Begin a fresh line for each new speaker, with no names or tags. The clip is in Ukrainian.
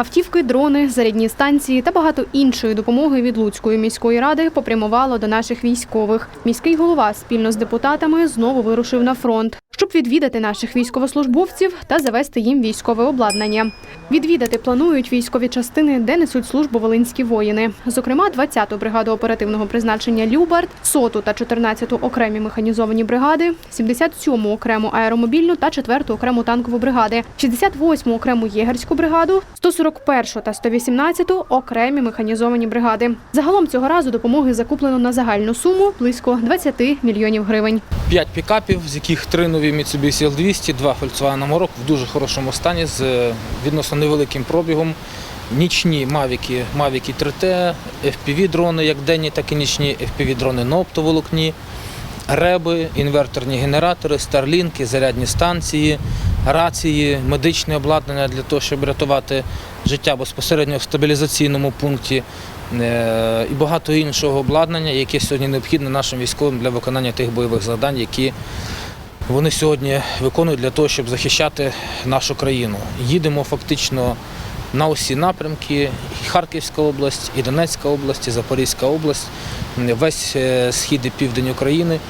Автівки, дрони, зарядні станції та багато іншої допомоги від Луцької міської ради попрямувало до наших військових. Міський голова спільно з депутатами знову вирушив на фронт, щоб відвідати наших військовослужбовців та завести їм військове обладнання. Відвідати планують військові частини, де несуть службу волинські воїни. Зокрема, 20-ту бригаду оперативного призначення Любард, 100-ту та 14-ту окремі механізовані бригади, 77-му окрему аеромобільну та 4-ту окрему танкову бригади, 68-му окрему єгерську бригаду, 141-ту та 118-ту окремі механізовані бригади. Загалом цього разу допомоги закуплено на загальну суму близько 20 мільйонів гривень.
П'ять пікапів, з яких три нові Mitsubishi L200, два Volkswagen Amarok в дуже хорошому стані з е, відносно невеликим пробігом. Нічні мавіки, мавіки 3T, FPV-дрони, як денні, так і нічні FPV-дрони на оптоволокні, реби, інверторні генератори, старлінки, зарядні станції, рації, медичне обладнання для того, щоб рятувати життя безпосередньо в стабілізаційному пункті е, і багато іншого обладнання, яке сьогодні необхідне нашим військовим для виконання тих бойових завдань, які вони сьогодні виконують для того, щоб захищати нашу країну. Їдемо фактично на усі напрямки: і Харківська область, і Донецька область, і Запорізька область, весь е, схід і південь України.